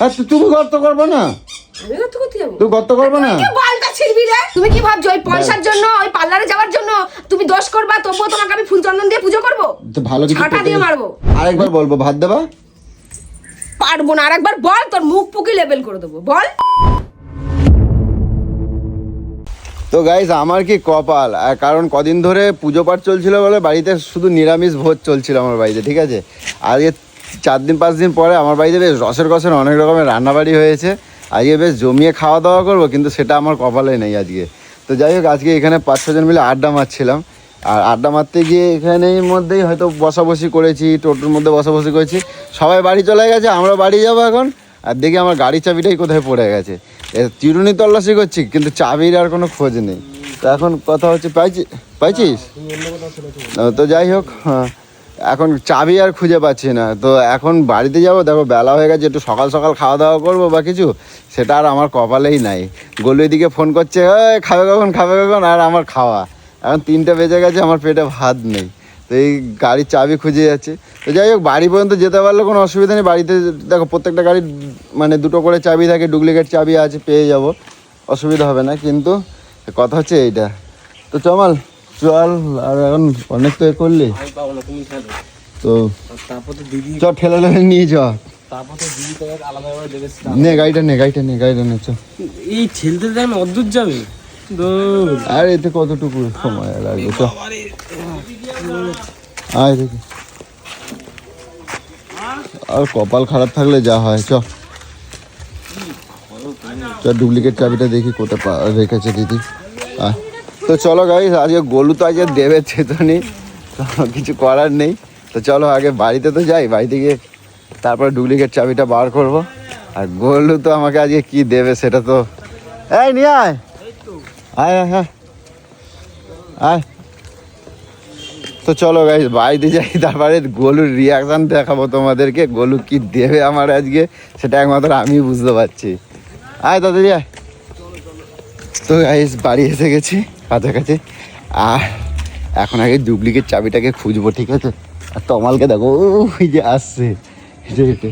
আর তো তুমি গর্ত করবে না? আমি কত করতে যাব। তুই গর্ত করবে না? কি বালটা ছিড়বি রে? তুমি কি ভাবছ ওই পয়সার জন্য ওই পার্লারে যাওয়ার জন্য তুমি দোষ করবা? তবুও তোমাকে আমি ফুল চন্দন দিয়ে পুজো করব? তো ভালো কিছু ছাটা করতে দিয়ে গেলে- মারবো। আরেকবার বলব ভাত দেবা? পারব না। আরেকবার বল তোর মুখ পুকি করে দেবো। বল। তো আমার কি কপাল? আর কারণ কদিন ধরে পুজো পাঠ চলছিল বলে বাড়িতে শুধু নিরামিষ ভোজ চলছিল আমার বাড়িতে ঠিক আছে? আজকে চার দিন পাঁচ দিন পরে আমার বাড়িতে বেশ রসের কষের অনেক রকমের রান্নাবাড়ি হয়েছে। আজকে বেশ জমিয়ে খাওয়া দাওয়া করব কিন্তু সেটা আমার কপালে নেই আজকে। তো যাই হোক আজকে এখানে পাঁচ ছজন মিলে আড্ডা মারছিলাম। আর আড্ডা মারতে গিয়ে এখানেই মধ্যেই হয়তো বসাবসি করেছি টোটোর মধ্যে বসাবসি করেছি। সবাই বাড়ি চলে গেছে আমরা বাড়ি যাব এখন। আর দেখি আমার গাড়ির চাবিটাই কোথায় পড়ে গেছে। চিরুনি তল্লাশি করছি কিন্তু চাবির আর কোনো খোঁজ নেই। তো এখন কথা হচ্ছে পাইছি পাইছিস? তো যাই হোক হ্যাঁ, এখন চাবি আর খুঁজে পাচ্ছি না। তো এখন বাড়িতে যাব দেখো বেলা হয়ে গেছে একটু সকাল সকাল খাওয়া দাওয়া করব বা কিছু সেটা আর আমার কপালেই নাই। গলু দিকে ফোন করছে "এই, খাবে কখন খাবে কখন? আর আমার খাওয়া। এখন তিনটে বেজে গেছে আমার পেটে ভাত নেই। তো এই গাড়ির চাবি খুঁজে যাচ্ছে। তো যাই হোক বাড়ি পর্যন্ত যেতে পারলে কোনো অসুবিধা নেই। বাড়িতে দেখো প্রত্যেকটা গাড়ির মানে দুটো করে চাবি থাকে ডুপ্লিকেট চাবি আছে পেয়ে যাব। অসুবিধা হবে না কিন্তু কথা হচ্ছে এইটা। তো চমাল চল আর এখন অনেক তো করলি। তো চ ঠেলে ঠেলে নিয়ে চ। নে গাড়িটা নে গাড়িটা নে গাড়িটা নে চ। এই ঠেলতে দেখেন অদ্ভুত যাবে। আর এতে কতটুকু সময় লাগবে চ। আয় দেখি। আর কপাল খারাপ থাকলে যা হয় চ। চ ডুপ্লিকেট চাবিটা দেখি কোথায় রেখেছে দিদি। আয়। তো চলো গাড়ি আজকে গোলু তো আজকে দেবে চেতনি কিছু করার নেই। তো চলো আগে বাড়িতে তো যাই, বাড়িতে গিয়ে তারপরে ডুপ্লিকেট চাবিটা বার করব। আর গোলু তো আমাকে আজকে কি দেবে সেটা তো এই, নিয়ে আয়। আয় হ্যাঁ আয়। তো চলো গাইজ বাড়িতে যাই, তারপরে গলুর রিয়াকশন দেখাবো তোমাদেরকে। গোলু কি দেবে আমার আজকে, সেটা একমাত্র আমি বুঝতে পারছি। আয় তাড়াতাড়ি আয়। তো গাইস বাড়ি এসে গেছি। কাছাকাছি আর এখন আগে ডুপ্লিকেট চাবিটাকে খুঁজবো, ঠিক আছে? আর তমালকে দেখো ওই যে আসছে। হেঁটে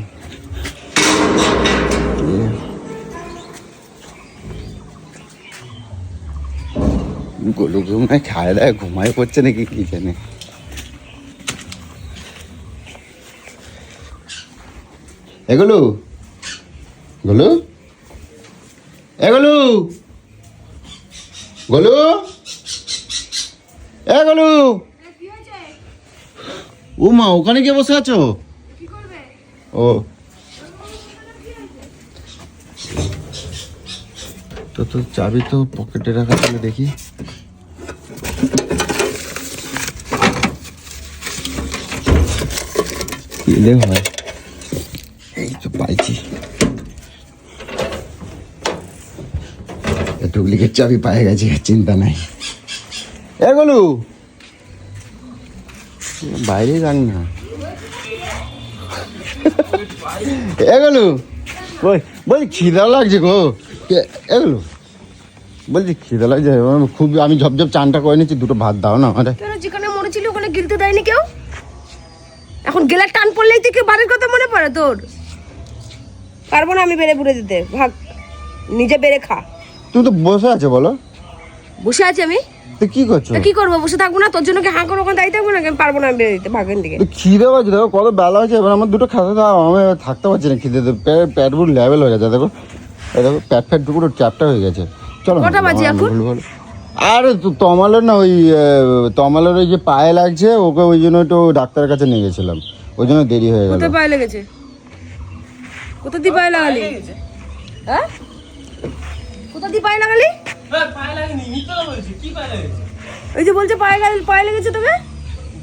গলু ঘুমায়, খায় দায়, ঘুমায় পড়ছে নাকি কি জানে? এগুলো গলু। এগুলো গলু? এ গলু। মা ওখানে গিয়ে বসে আছো? ও। তো তো চাবি তো পকেটে রাখা ছিল, দেখি। হয় এই তো পাইছি ডুপ্লিকেট চাবি পায়ে গেছে, চিন্তা নাই। এগুলো বাইরে যান না। এগুলো বলছি খিদা লাগছে গো। এগুলো বলছি খিদা লাগছে খুব আমি ঝপঝপ চানটা করে নিচ্ছি, দুটো ভাত দাও না আমাদের। যেখানে মরেছিলি ওখানে গিলতে দেয়নি কেউ? এখন গেলার টান পড়লেই তুই কেউ বাড়ির কথা মনে পড়ে তোর। পারব না আমি বেড়ে বুড়ে দিতে। ভাগ নিজে বেড়ে খা। তুমি তো বসে আছো বলো। বসে আছি আমি? তো কি করছ? তা কি করব? বসে থাকব না? তোর জন্য কি হাঁ করে ওখানে দাঁড়িয়ে থাকব না আমি পারব না দিতে ভাগেন দিকে। খিদে পাচ্ছে দেখো কত বেলা হয়েছে এবার আমার দুটো খেতে দাও আমি থাকতে পারছি না খিদে প্যাট পুরো লেভেল হয়ে গেছে দেখো। দেখো প্যাট ফ্যাট পুরো চ্যাপটা হয়ে গেছে। চলো কটা বাজে এখন? আরে তমালের না ওই তমালের ওই যে পায়ে লাগছে ওকে ওই জন্য একটু ডাক্তারের কাছে নিয়ে গেছিলাম। ওই জন্য দেরি হয়ে গেল। কোথায় পায়ে লেগেছে? কোথা দিয়ে পায়ে লাগালি? হ্যাঁ? কোথা দিয়ে পায়ে লাগালি? পায়ে লাগেনি মিথ্যা বলছি কি পায়ে লাগেছে ওই যে বলছে পায়ে গেল পায়ে লেগেছে তোকে?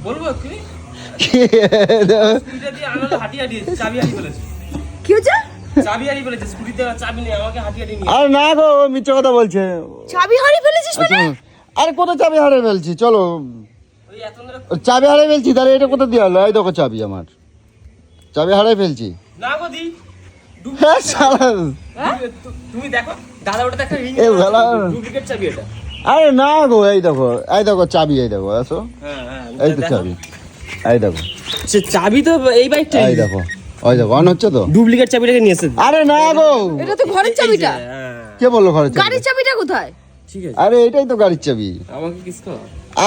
বলব কি? হচ্ছে? চাবি হারিয়ে ফেলেছে স্কুটিতে চাবি নেই আমাকে হাঁটি হাঁটি নিয়ে আরে না গো মিথ্যে কথা বলছে। চাবি হারিয়ে ফেলেছিস মানে? আচ্ছা, আরে কোথায় চাবি হারিয়ে ফেলছি? চলো। ওই এত ধরে ও চাবি হারিয়ে ফেলছি তাহলে এটা কোথা দিয়ে হলো এই দেখো চাবি আমার। চাবি হারিয়ে ফেলছি। না গো দি হ্যাঁ তুমি দেখো। দাদা ওটা একটা রিং এ বালা। ডুপ্লিকেট চাবি এটা। আরে না গো এই দেখো এই দেখো চাবি এই দেখো আসো হ্যাঁ হ্যাঁ এই তো চাবি এই দেখো। সে চাবি তো এই বাইকটা এই দেখো ওই দেখো অন হচ্ছে তো? ডুপ্লিকেট চাবি নিয়ে এসে আরে না গো। এটা তো ঘরের চাবিটা। হ্যাঁ কে বলল খরচ গাড়ির চাবিটা কোথায়? ঠিক আছে। আরে এটাই তো গাড়ির চাবি। আমাকে কিস কর।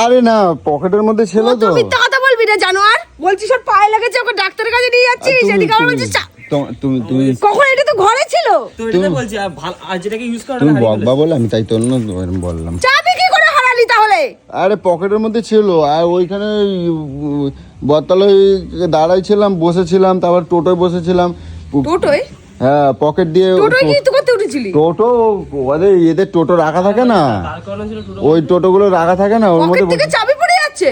আরে না পকেটের মধ্যে ছিল তো তো। মিথ্যা কথা বলবি না জানোয়ার? বলছিস ওর পায়ে লেগেছে ওকে ডাক্তারের কাছে নিয়ে আর যাচ্ছিস তুমি- এদিকে বলছিস তুমি তুমি কখন এটা তো ঘরে ছিল? তো এটা বলছি আর যেটাকে ইউজ করা তুমি বকবা বলে আমি তাই তো না বললাম। চাবি কি করে হারালি তাহলে? আরে পকেটের মধ্যে ছিল আর ওইখানে বতলায় দাঁড়াই ছিলাম বসেছিলাম তারপর টোটোয় বসেছিলাম। টোটোয়? হ্যাঁ পকেট দিয়ে টোটোয় কি তুই করতে উঠেছিলি টোটো ওদের এদের টোটো রাখা থাকে না। ছিল টোটো ওই টোটোগুলো রাখা থাকে না ওর মধ্যে চাবি পড়ে যাচ্ছে।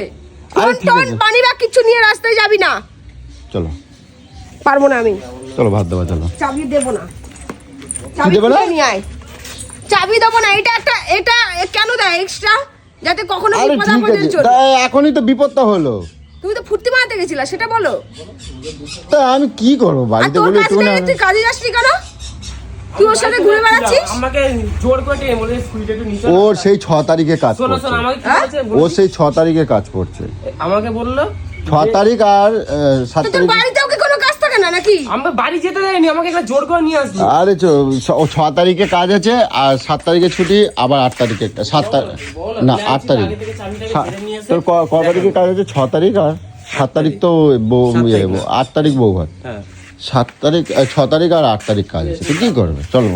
আরে ঠিক আছে। পানি বা কিছু নিয়ে রাস্তায় যাবি না। চলো। পারব না আমি। চলো ভাত দেওয়া চলো। চাবি দেবো না। চাবি দেবে না? নিয়ে আয়। চাবি দেবো না এটা একটা এটা কেন দেয় এক্সট্রা যাতে কখনো বিপদ জন্য তা এখনই তো বিপদটা হলো। তুমি তো ফুর্তি মারাতে গেছিলা সেটা বলো। তা আমি কি করব? বাড়িতে বলে কাজ একটুখানি তুই কাজে যাসনি কেন? তুই ওর সাথে ঘুরে বেড়াচ্ছিস? আমাকে জোর করে টেনে বলে স্কুলটা একটু নিচে ওর সেই ছ তারিখে কাজ করছে। আমাকে কি হ্যাঁ? ও সেই ছ তারিখে কাজ করছে। আমাকে বলল ছ তারিখ আর সাত তারিখ না নাকি? আমরা বাড়ি যেতে দেয়নি আমাকে একটা জোর করে নিয়ে আসলো। আরে চ- ছ- ও ছ তারিখে কাজ আছে আর সাত তারিখে ছুটি আবার আট তারিখে একটা সাত তারিখ না আট তারিখ। তোর ক- তারিখে কাজ আছে? ছ তারিখ আর সাত তারিখ তো বউ ইয়ে, তারিখ আট তারিখ বউ ভাত। হ্যাঁ। সাত তারিখ ছ তারিখ আর আট তারিখ কাজ আছে। তো কি করবে? চলো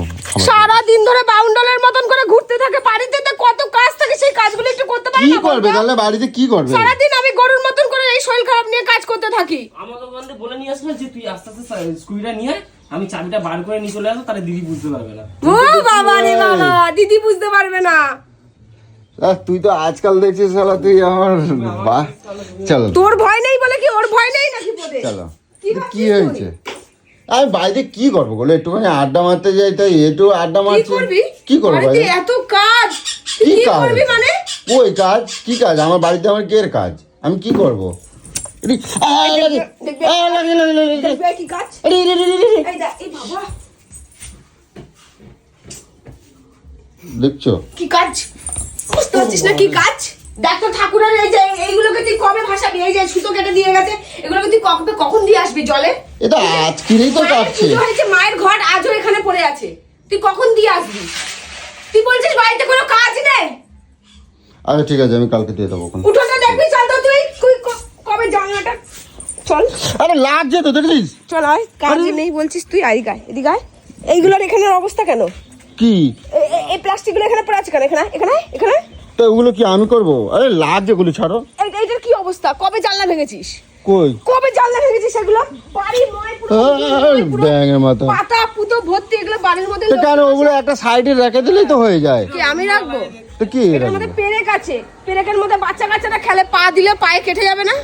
সারা দিন ধরে বাউন্ডালের মতন করে ঘুরতে থাকে বাড়িতে কত কাজ থাকে সেই কাজগুলো একটু করতে পারে কি করবে? তাহলে বাড়িতে কি করবে? সারাদিন আমি গরুর মতন করে এই শরীর খারাপ নিয়ে কাজ করতে থাকি। আমাকে বলে নিয়ে আসলো যে তুই আস্তে আস্তে নিয়ে আমি চাবিটা বার করে নিয়ে চলে আসব তাহলে দিদি বুঝতে পারবে না। ও বাবা রে বাবা দিদি বুঝতে পারবে না। তুই তো আজকাল দেখছিস শালা তুই আমার বাহ চলো। তোর ভয় নেই বলে কি? ওর ভয় নেই নাকি চলো। কি হয়েছে? আমি বাড়িতে কি করব বলো? একটুখানি আড্ডা মারতে যাই তাই একটু আড্ডা কি মারছি। করবি? কি করব? এত কাজ। কি কাজ? করবি মানে? ওই কাজ কি কাজ? আমার বাড়িতে আমার কে কাজ? আমি কি করব? দেখছ? কি কাজ? বুঝতে পারছিস না কি কাজ? ঠাকুরের এই যে এইগুলোকে তুই কবে ভাসাবি? এই যে সুতো কেটে দিয়ে গেছে এগুলোকে তুই কখন কখন দিয়ে আসবি জলে? এটা আজকেরই তো মায়ের কাটছে। হয়েছে মায়ের ঘট আজও এখানে পড়ে আছে। তুই কখন দিয়ে আসবি? তুই বলছিস বাড়িতে কোনো কাজ নেই? আচ্ছা ঠিক আছে আমি কালকে দিয়ে দেবো উঠোনে দেখবি চল তো তুই কবে জানলাটা? চল। আরে লাগছে তো দেখছিস? চল আয় কাজ নেই বলছিস তুই আই গায় এদিকে আয়। এইগুলোর এখানের অবস্থা কেন? কি? এই প্লাস্টিকগুলো এখানে পড়ে আছে কেন? এখানে এখানে এখানে তো ওগুলো কি আমি করব? আরে লাগছে গুলো ছাড়ো। এইটার কি অবস্থা? কবে জানলা ভেঙেছিস? কই? কবে জানলা ভেঙেছিস এগুলো? বাড়ির ময় পুরো ব্যাঙের মতো পাতা পুতো ভর্তি এগুলো বাড়ির মধ্যে কেন ওগুলো একটা সাইডে রেখে দিলেই তো হয়ে যায়। কি আমি রাখব? তো কি রাখবে? পেরেক আছে। পেরেকের মধ্যে বাচ্চা কাচ্চারা খেলে পা দিলে পায়ে কেটে যাবে না?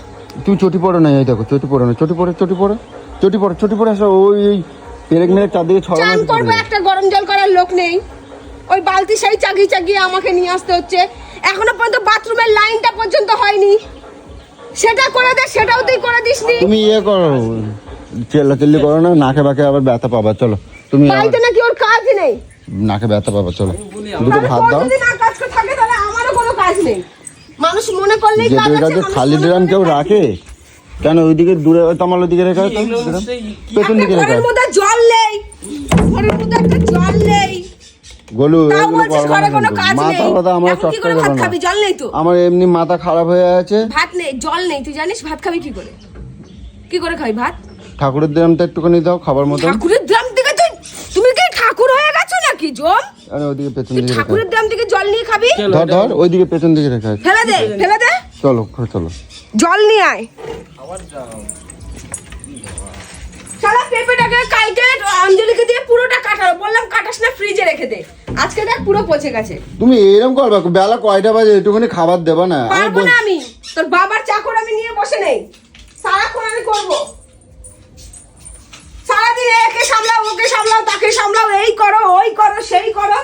চটি পড়ো না এই দেখো চটি পড়ো না চটি পড়ে চটি পড়ে চটি পড়ে চটি পড়ে আসো ওই পেরেক মেরে চারদিকে ছড়ানো চান করব একটা গরম জল করার লোক নেই। ওই বালতি সেই চাগিয়ে আমাকে নিয়ে আসতে হচ্ছে। এখনও পর্যন্ত বাথরুমের লাইনটা পর্যন্ত হয়নি। সেটা করে দে সেটাও তুই করে দিসনি। তুমি ইয়ে করো করো না নাকে বাকে আবার ব্যথা পাবা চলো। তুমি বাড়িতে নাকি ওর কাজ নেই? নাকে ব্যথা পাবা চলো। দুটো ভাত দাও যদি না কাজ করে থাকে তাহলে আমারও কোনো কাজ নেই। মানুষ মনে করলেই কাজ আছে কাছে খালি ড্রাম কেউ রাখে? কেন ওইদিকে দূরে তোমার ওইদিকে রেখে পেছন দিকে রেখে জল নেই। ঘরের মধ্যে একটা জল গোলু মাথা কথা আমার চটকে না। জল নেই তো। আমার এমনি মাথা খারাপ হয়ে আছে। ভাত নেই জল নেই। তুই জানিস ভাত খাবি কি করে? কি করে খাবি ভাত? ঠাকুরের ড্রামটা একটুখানি দাও খাবার মতো ঠাকুরের ড্রাম থেকে তুই তুমি কি ঠাকুর হয়ে গেছো নাকি জল? আরে ওইদিকে পেছন দিকে ঠাকুরের ড্রাম থেকে জল নিয়ে খাবি? ধর ধর ওইদিকে পেছন দিকে রেখে আছে ফেলে দে ফেলে দে। চলো চলো। জল নিয়ে আয়। সারা পেঁপেটাকে কাইটে অঞ্জলিকে দিয়ে পুরোটা কাটালো বললাম কাটাস না ফ্রিজে রেখে দে। আজকে দেখ পুরো পচে গেছে। তুমি এরকম করবে বেলা কয়টা বাজে একটুখানি খাবার দেবা না। আমি পারব বল- না আমি। তোর বাবার চাকর আমি নিয়ে বসে নেই। সারাক্ষণ আমি করব। সারাদিন একে সামলাও ওকে সামলাও তাকে সামলাও এই করো ওই করো সেই করো।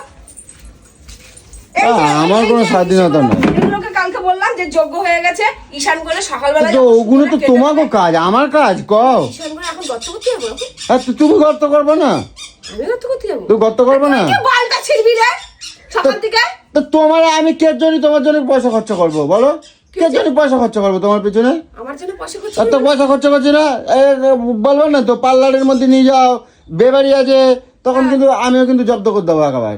আমার কোনো স্বাধীনতা নেই। এগুলোকে কালকে বললাম যে যোগ্য হয়ে গেছে ঈশান বলে সকালবেলা তো ওগুলো তো কেটে তোমাকে কাজ আমার কাজ কও। ঈশান বলে এখন গর্ত করতে যাব আর তুমি গর্ত করবে না। আমি গর্ত করতে যাব। তুই গর্ত করবে না? তুই কি বালটা ছিড়বি রে সকাল থেকে? তো তোমার আমি কে জন্য তোমার জন্য পয়সা খরচা করব বলো? কে পয়সা খরচা করব তোমার পেছনে? আমার জন্য পয়সা খরচা করছি না। বলব না তো পার্লারের মধ্যে নিয়ে যাও আছে তখন কিন্তু আমিও কিন্তু জব্দ করে দেবো একেবারে।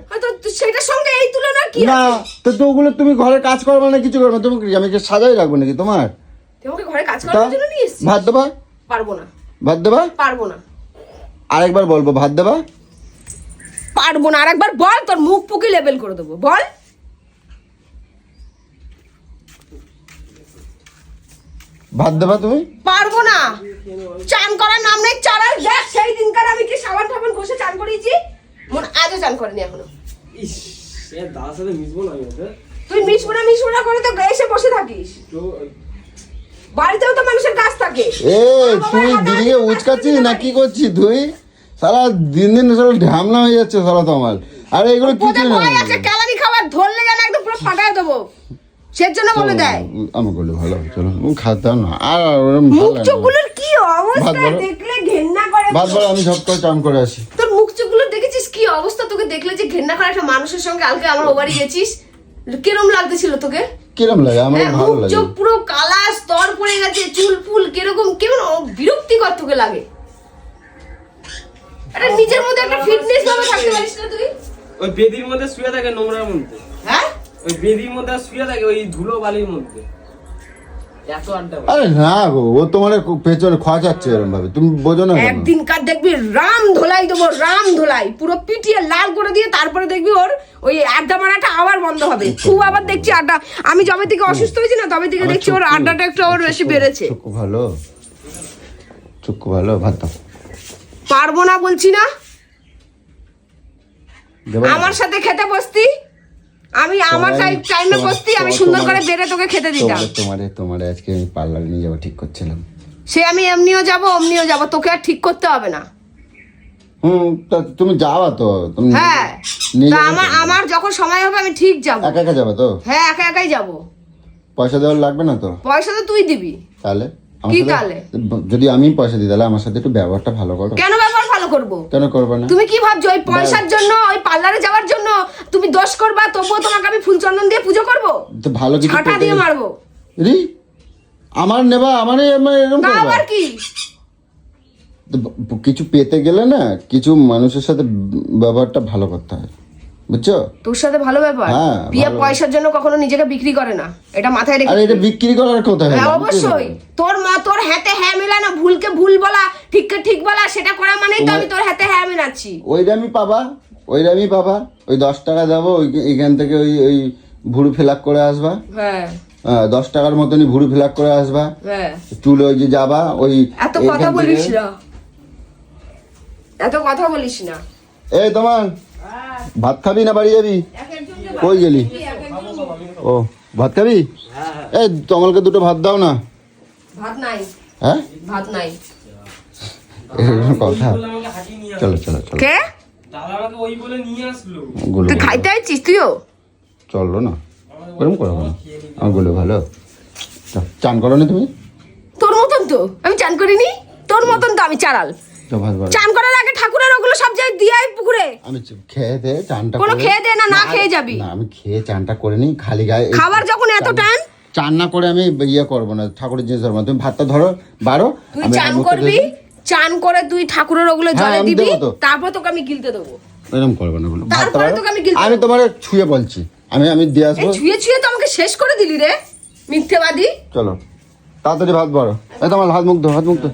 সেটার সঙ্গে এই তুলনা কি না তো তো ওগুলো তুমি ঘরে কাজ করবে না কিছু করবে তুমি আমি কি সাজাই রাখব নাকি তোমার? ঘরে কাজ তা করার জন্য নিয়ে এসছিস? ভাত দেবা? পারব না। ভাত দেবা? পারব না। আরেকবার বলব ভাত দেবা? পারব না আরেকবার বল তোর মুখ পুকি লেভেল করে দেবো বল। ভাত দেবা তুমি? পারব না। চান করার নাম নেই চারার দেখ সেই দিনকার আমি কি সাবান টাবান ঘষে চান করিয়েছি? মন আজও চান করেনি এখনও। ইস এ দাদার সাথে মিশবো না আমি ওকে তুই মিশবো না মিশবো না করে তো এসে বসে থাকিস। বাড়িতেও তো মানুষের কাজ থাকে। এ তুই দিদিকে উচকাচ্ছিস না কি করছিস তুই? সারা দিন দিন সারা ঢামনা হয়ে যাচ্ছে সারা তোমার। আরে এগুলো কিছু না ক্যালারি খাবার ধরলে যেন একদম পুরো ফাটায় দেবো। সের জন্য বলে দেয়। আমি বলি ভালো চলো খাতাম না আর ওরম মুখ চোখগুলোর কি অবস্থা? ভাত দেখলে ঘেন্না করে ভাত বলো আমি সব করে চান করে আসি। তোর মুখ চোখগুলো দেখেছিস কি অবস্থা? তোকে দেখলে যে ঘেন্না করে একটা মানুষের সঙ্গে কালকে আমার গেছিস? কিরম লাগতেছিল তোকে? কিরম লাগে? আমার হ্যাঁ, ভালো লাগে। চোখ পুরো কালা স্তর পড়ে গেছে চুল ফুল কীরকম কেমন বিরক্তিকর তোকে লাগে। আরে নিজের মধ্যে একটা ফিটনেস ভাবে থাকতে পারিস না তুই? ওই বেদির মধ্যে শুয়ে থাকে নোংরার মধ্যে। ওই বেদির মধ্যে শুয়ে থাকে ওই ধুলো বালির মধ্যে। আরে না গো ও তোমার পেছনে খোঁচাচ্ছে এরম ভাবে তুমি বোঝো না একদিন কার দেখবি রাম ধোলাই দেবো রাম ধোলাই। পুরো পিটিয়ে লাল করে দিয়ে তারপরে দেখবি ওর ওই আড্ডা মারাটা আবার বন্ধ হবে। খুব আবার দেখছি আড্ডা। আমি যবে থেকে অসুস্থ হয়েছি না তবে থেকে দেখছি ওর আড্ডাটা একটু ওর বেশি বেড়েছে। চক্ষু ভালো? চক্ষু ভালো? ভাত পারব না বলছি না? আমার সাথে খেতে বসতি? আমি আমার টাইমে বসতি আমি সুন্দর করে বেড়ে তোকে খেতে দিতাম। তোমারে তোমারে আজকে আমি পার্লারে নিয়ে যাব ঠিক করছিলাম। সে আমি এমনিও যাব অমনিও যাব তোকে আর ঠিক করতে হবে না। হুম তা তুমি যাবা তো তুমি হ্যাঁ তা আমার আমার যখন সময় হবে আমি ঠিক যাব। একা একা যাবে তো? হ্যাঁ একা একাই যাব। পয়সা দেওয়ার লাগবে না তো? পয়সা তো তুই দিবি। তাহলে? কি তাহলে? যদি আমি পয়সা দিই তাহলে আমার সাথে একটু ব্যবহারটা ভালো করো। কেন করব? কেন করবে না? তুমি কি ভাবছ ওই পয়সার জন্য ওই পার্লারে যাওয়ার জন্য তুমি দোষ করবা তবুও তোমাকে আমি ফুল চন্দন দিয়ে পুজো করব? তো ভালো কিছু দিয়ে মারবো। রি আমার নেবা আমার এরকম করবা? আবার কি? কিছু পেতে গেলে না কিছু মানুষের সাথে ব্যবহারটা ভালো করতে হয়। বুঝছ? তোর সাথে ভালো ব্যাপার। হ্যাঁ, বিয়ে পয়সার জন্য কখনো নিজেকে বিক্রি করে না। এটা মাথায় রেখে আর এটা বিক্রি করার কথা হ্যাঁ অবশ্যই। তোর মা তোর হাতে হ্যাঁ মেলানো ভুলকে ভুল বলা ঠিককে ঠিক বলা সেটা করা মানেই তো আমি তোর হাতে হ্যাঁ মেলাচ্ছি। ওই দামি পাবা ওই দামি পাবা। ওই দশ টাকা দেবো ওই এখান থেকে ওই ওই ভুরু ফিলাপ করে আসবা। হ্যাঁ। হ্যাঁ, দশ টাকার মতনই ভুরু ফিলাপ করে আসবা। হ্যাঁ। চুল ওই যে যাবা ওই এত কথা বলিস না। এত কথা বলিস না। এই তোমার ভাত খাবি না বাড়ি যাবি? কই গেলি? ও ভাত খাবি? এই তমলকে দুটো ভাত দাও না। ভাত নাই। হ্যাঁ? ভাত নাই। কথা। চলো চলো চলো। কে? দাদা আমাকে ওই বলে নিয়ে আসলো। গুলো তুই খাইতে আইছিস তুইও? চলো না। ওরকম করব না। আমারগুলো ভালো। চান করো না তুমি? তোর মতন তো। আমি চান করিনি। তোর মতন তো আমি চারাল বাড়ো। চান করার আগে ঠাকুরের ওগুলো সব জায়গায় পুকুরে। আমি খেয়ে দে চানটা কোনো খেয়ে দে না, না খেয়ে যাবি। না আমি খেয়ে চানটা করে নি খালি গায়ে খাবার যখন এত টান? চান না করে আমি ইয়ে করব না ঠাকুরের জিনিস ধরবো তুমি ভাতটা ধরো বারো তুই চান করবি চান করে তুই ঠাকুরের ওগুলো হ্যাঁ, জলে দিবি তারপর তোকে আমি গিলতে দেবো। এরকম করব না বলো। তারপরে তোকে আমি গিলতে আমি তোমার ছুঁয়ে বলছি। আমি আমি দিয়ে আসব। ছুঁয়ে ছুঁয়ে তো আমাকে শেষ করে দিলি রে মিথ্যেবাদী। চলো তাড়াতাড়ি ভাত বাড়ো। এই তোমার হাত মুখ ধো হাত মুখ ধো।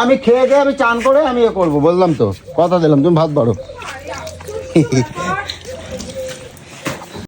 আমি খেয়ে দিয়ে আমি চান করে আমি এ করব, বললাম তো, কথা দিলাম, তুমি ভাত বাড়ো।